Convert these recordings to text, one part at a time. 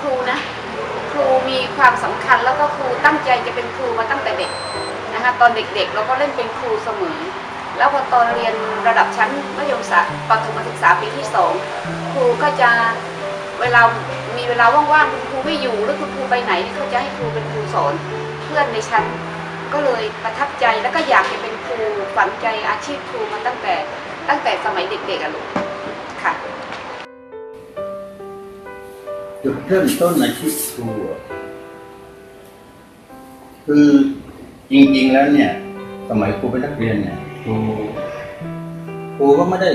ครูนะครูมีความสำคัญแล้วก็ครูตั้งใจจะเป็นครูมาตั้งแต่เด็กนะคะตอนเด็กๆเราก็เล่นเป็นครูเสมอ แล้วพอตอนเรียนระดับชั้นมัธยมศึกษาปฐมศึกษาปีที่สองครูก็จะเวลามีเวลาว่างๆคุณครูไม่อยู่หรือคุณครูไปไหนเขาจะให้ครูเป็นครูสอนเพื่อนในชั้นก็เลยประทับใจแล้วก็อยากจะเป็นครูฝังใจอาชีพครูมาตั้งแต่ตั้งแต่สมัยเด็กๆอะลูกค่ะ จุดเริ่มต้นอาชีพครูคือจริงๆแล้วเนี่ย สมัยครูเป็นนักเรียนเนี่ยครูครูก็ไม่ได้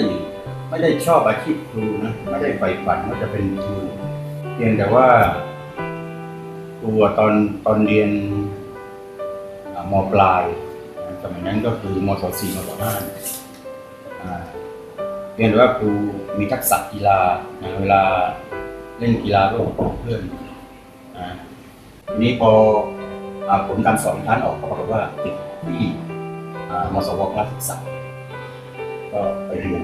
ไม่ได้ชอบอาชีพครูนะไม่ได้ใฝ่ฝันว่าจะเป็นครูเพียงแต่ว่าครูตอนตอนเรียนมปลายสมัยนั้นก็คือมศสี่มศห้าเรียนแต่ว่าครูมีทักษะกีฬาเวลา เล่นกีฬาก็กับเพื่อนนะทีนี้พอผลการสอนท่านออกก็ปรากฏว่าติดที่มสวพระศึกษาก็ไปเรียน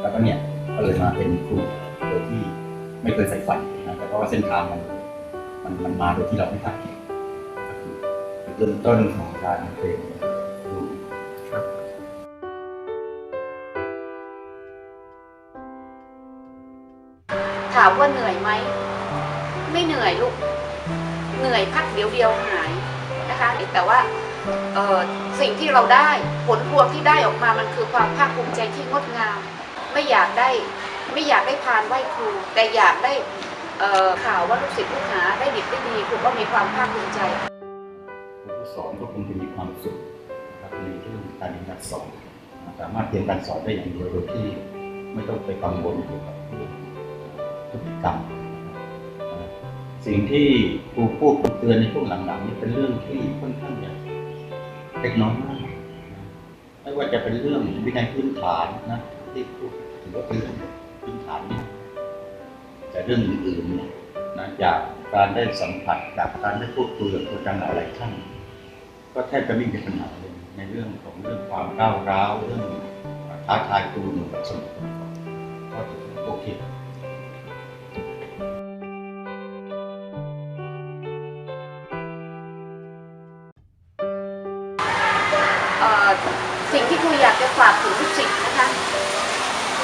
แล้วก็เนี่ยก็เลยมาเป็นครูโดยที่ไม่เคยใส่ฝันนะแต่เพราะว่าเส้นทางมันมันมันมาโดยที่เราไม่คาดคิดก็คือจุดเริ่มต้นของการเป็น ถามว่าเหนื่อยไหม ไม่เหนื่อยลูก เหนื่อยพักเดียวเดียวหายนะคะแต่ว่าสิ่งที่เราได้ผลพวงที่ได้ออกมามันคือความภาคภูมิใจที่งดงาม ไม่อยากได้ไม่อยากได้พานไหว้ครู แต่อยากได้ข่าวว่าลูกศิษย์ลูกหาได้ดีได้ดีครูก็มีความภาคภูมิใจครูสอนก็คงจะมีความสุขนะครับในเรื่องการเรียนการสอนสามารถเรียนการสอนได้อย่างเดียวโดยที่ไม่ต้องไปกังวลเกี่ยวกับเรื่องพฤติ กรรมนะครับสิ่งที่ครูพูดครูเตือนในช่วงหลังๆนี่เป็นเรื่องที่ค่อนข้างจะเล็กน้อยมากไม่ว่าจะเป็นเรื่องวินัยพื้นฐานนะที่พูดถือว่าเป็นเรื่องพื้นฐานนี่แต่เรื่องอื่นๆเนี่ยนะจากการได้สัมผัสจากการได้พูดคุยกับครูอาจารย์หลายๆท่านก็แทบจะไม่มีปัญหาเลยในเรื่องของเรื่องความก้าวร้าวเรื่องท้าทายครูหนึ่งกับสมุนก็ถือโอเค สิ่งที่ครูอยากจะฝากถึงลูกศิษย์นะคะ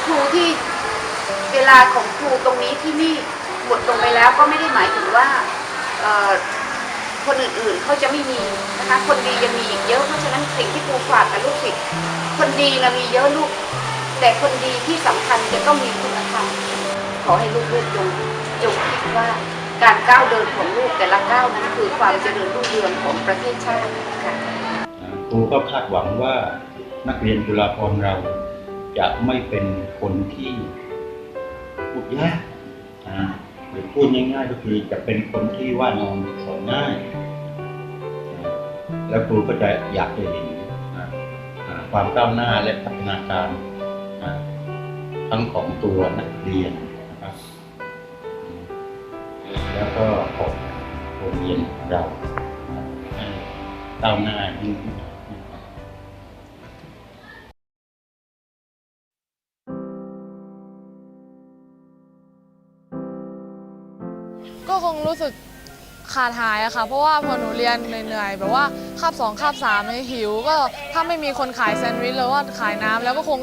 ครูที่เวลาของครูตรงนี้ที่นี่หมดลงไปแล้วก็ไม่ได้หมายถึงว่าคนอื่นๆเขาจะไม่มีนะคะ คนดียังมีอีกเยอะเพราะฉะนั้นสิ่งที่ครูฝากกับลูกศิษย์คนดีนะมีเยอะลูก แต่คนดีที่สำคัญจะต้องมีคุณธรรมขอให้ลูกๆจงจงคิดว่าการก้าวเดินของลูกแต่ละก้าวนั้นคือความเจริญรุ่งเรืองของประเทศชาติค่ะ ครูก็คาดหวังว่านักเรียนจุฬาภรณ์เราจะไม่เป็นคนที่พูดยากนะหรือพูดง่ายๆก็คือจะเป็นคนที่ว่านอนสอนง่ายนะแล้วครูก็จะอยากจะเห็นความก้าวหน้าและพัฒนาการทั้งของตัวนักเรียนนะครับ แล้วก็ของโรงเรียนของเราให้ก้าวหน้ายิ่งขึ้น รู้สึกขาดหายอะค่ะ เพราะว่าพอหนูเรียนเหนื่อยๆแบบว่าคาบสองคาบสามเนี่ยหิว ก็ถ้าไม่มีคนขายแซนด์วิชหรือว่าขายน้ำแล้วก็คง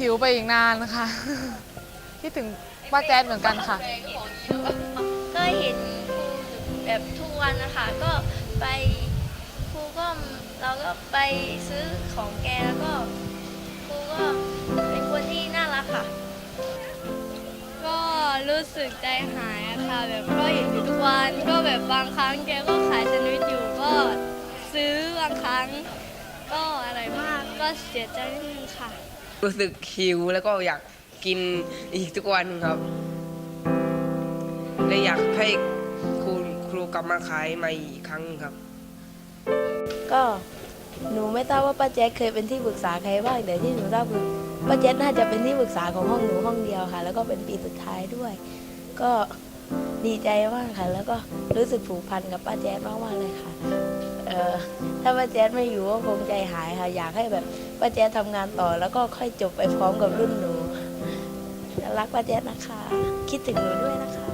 หิวไปอีกนานนะคะคิดถึงป้าแจ๊ดเหมือนกันค่ะ ก็เห็นครูแบบทุกวันนะคะ ก็ไปครูก็เราก็ไปซื้อของแกแล้วก็ครูก็ รู้สึกใจหายอะค่ะ แบบก็เห็นอยู่ทุกวันก็แบบบางครั้งแกก็ขายแซนด์วิชอยู่ก็ซื้อบางครั้ง ก็อะไรมากก็เสียใจนิดนึงค่ะ รู้สึกหิวแล้วก็อยากกินอีกทุกวันครับเลยอยากให้ครูครูกลับมาขายใหม่อีกครั้งครับ ก็หนูไม่ทราบว่าป้าแจ๊คเคยเป็นที่ปรึกษาใครบ้างแต่ที่หนูทราบคือ ป้าแจ๊น่าจะเป็นที่ปรึกษาของห้องหนูห้องเดียวค่ะ แล้วก็เป็นปีสุดท้ายด้วย ก็ดีใจมากค่ะ แล้วก็รู้สึกผูกพันกับป้าแจ๊คมากๆเลยค่ะเออถ้าป้าแจ๊คไม่อยู่ก็คงใจหายค่ะ อยากให้แบบป้าแจ๊คทำงานต่อ แล้วก็ค่อยจบไปพร้อมกับรุ่นหนูรักป้าแจ๊คนะคะ คิดถึงหนูด้วยนะคะ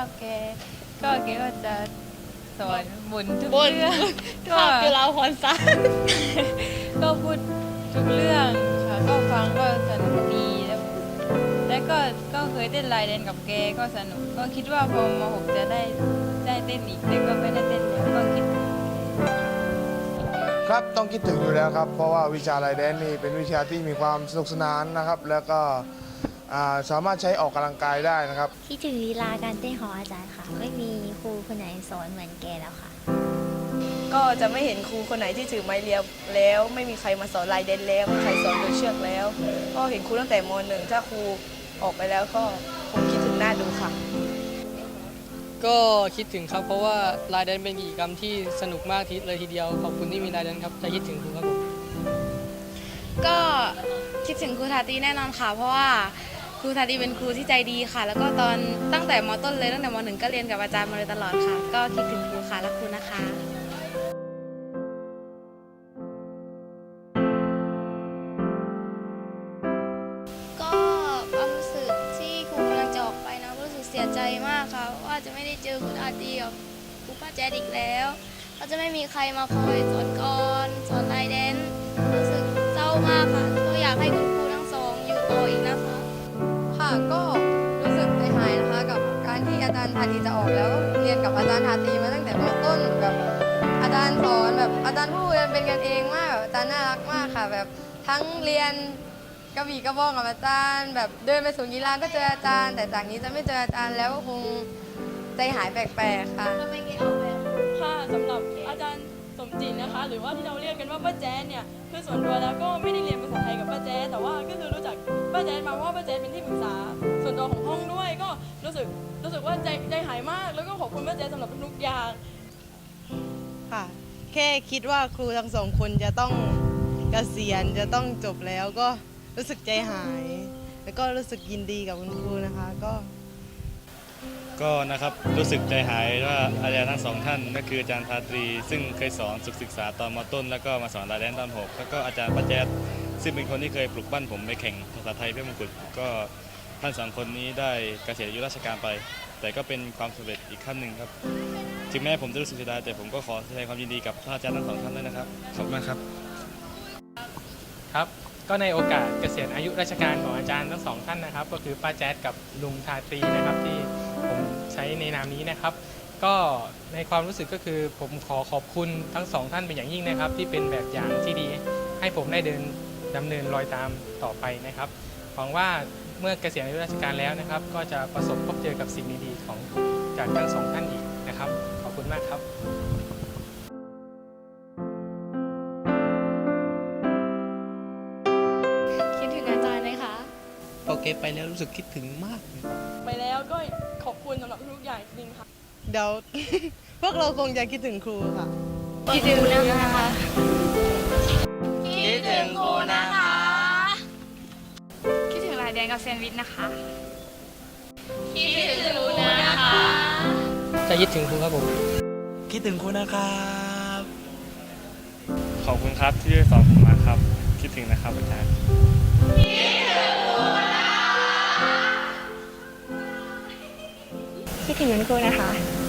รียนเวลาคาบแก ก็แกก็จะสอนบ่นทุกเรื่องก็คือเราคนซะก็พูดทุกเรื่องค่ะก็ฟังก็สนุกดีแล้วแล้วก็ก็เคยเต้นลายเดนกับแกก็สนุก ก็คิดว่าพอมหกจะได้ได้เต้นอีกแต่ก็ไม่ได้เต้นแล้วก็คิด ครับต้องคิดถึงอยู่แล้วครับ เพราะว่าวิชาไลแดนนี่เป็นวิชาที่มีความสนุกสนานนะครับ แล้วก็อ่า สามารถใช้ออกกำลังกายได้นะครับ คิดถึงลีลาการเต้นของอาจารย์ค่ะ ไม่มีครูคนไหนสอนเหมือนแกแล้วค่ะ ก็จะไม่เห็นครูคนไหนที่ถือไม้เรียวแล้ว ไม่มีใครมาสอนลายเดนแล้วไม่มีใครสอนโดยเชือกแล้ว ก็เห็นครูตั้งแต่มหนึ่งถ้าครูออกไปแล้วก็คงคิดถึงหน้าดูค่ะ ก็คิดถึงครับเพราะว่าลายแดนเป็นกิจกรรมที่สนุกมากทีเลยทีเดียวขอบคุณที่มีลายแดนครับจะคิดถึงครูครับผมก็คิดถึงครูทาตีแน่นอนค่ะ เพราะว่า ครูทาตีเป็นครูที่ใจดีค่ะ แล้วก็ตอนตั้งแต่มต้นเลยตั้งแต่มหนึ่งก็เรียนกับอาจารย์มาโดยตลอดค่ะ ก็คิดถึงครูค่ะและครูนะคะก็ความรู้สึกที่ครูกำลังจะออกไปนะก็รู้สึกเสียใจมากค่ะว่าจะไม่ได้เจอคุณอาตีกับครูป้าแจ๊ดอีกแล้วก็จะไม่มีใครมาคอยสอนกรสอนไลายแดนรู้สึกเศร้ามากค่ะก็อยากให้คุณครูทั้งสองอยู่ต่ออีกนะคะ ก็รู้สึกใจหายนะคะ กับการที่อาจารย์ทาตีจะออกแล้ว เรียนกับอาจารย์ทาตีมาตั้งแต่มต้นแบบอาจารย์สอนแบบอาจารย์พูดเป็นกันเองมากแบบอาจารย์น่ารักมากค่ะ แบบทั้งเรียนกระบี่กระบองกับอาจารย์ แบบเดินไปศูนย์กีฬาก็เจออาจารย์ แต่จากนี้จะไม่เจออาจารย์แล้วก็คงใจหายแปลกๆค่ะ ทำไมเกออกแบบ ค่ะสำหรับอาจารย์ สมจิตนะคะ หรือว่าที่เราเรียกกันว่าป้าแจ๊ดเนี่ยคือส่วนตัวแล้วก็ไม่ได้เรียนภาษาไทยกับป้าแจ๊ดแต่ว่าก็คือรู้จักป้าแจ๊ดมาเพราะว่าป้าแจ๊ดเป็นที่ปรึกษา ส่วนตัวของห้องด้วยก็รู้สึกรู้สึกว่าใจใจหายมาก แล้วก็ขอบคุณป้าแจ๊ดสำหรับทุกอย่าง ค่ะ แค่คิดว่าครูทั้งสองคนจะต้องเกษียณจะต้องจบแล้วก็รู้สึกใจหาย แล้วก็รู้สึกยินดีกับคุณครูนะคะ ก็ ก็นะครับรู้สึกใจหายว่าอาจารย์ทั้งสองท่านก็คืออาจารย์ทาตรี ซึ่งเคยสอนสุขศึกษาตอนมต้น แล้วก็มาสอนลายแดนตอนหกแล้วก็อาจารย์ป้าแจ๊ดซึ่งเป็นคนที่เคยปลุกปั้นผมไปแข่งภาษาไทยเพื่อมงกุฎก็ท่านสองคนนี้ได้เกษียณอายุราชการไป แต่ก็เป็นความสำเร็จอีกขั้นหนึ่งครับ ถึงแม้ผมจะรู้สึกเสียดายแต่ผมก็ขอแสดงความยินดีกับท่านอาจารย์ทั้งสองท่านด้วยนะครับขอบคุณมากครับครับ ก็ในโอกาสเกษียณอายุราชการของอาจารย์ทั้งสองท่านนะครับ ก็คือป้าแจ๊ดกับลุงทาตรีนะครับที่ ผมใช้ในนามนี้นะครับ ก็ในความรู้สึกก็คือผมขอขอบคุณทั้งสองท่านเป็นอย่างยิ่งนะครับ ที่เป็นแบบอย่างที่ดี ให้ผมได้เดินดำเนินรอยตามต่อไปนะครับหวังว่าเมื่อเกษียณอายุราชการแล้วนะครับ ก็จะประสบพบเจอกับสิ่งดีๆของจากทั้งสองท่านอีกนะครับ ขอบคุณมากครับ พอเกไปแล้วรู้สึกคิดถึงมาก ไปแล้วก็ขอบคุณสำหรับทุกๆอย่างจริงๆค่ะ เดี๋ยว พวกเราคงจะคิดถึงครูค่ะ คิดถึงนะคะ คิดถึงครูนะคะ คิดถึงลายแดงกับแซนด์วิชนะคะจะคิดถึงครูครับผม คิดถึงคุณนะครับ ขอบคุณครับที่สอนผมมาครับ คิดถึงนะครับอาจารย์ คิดถึงคุณครูนะคะ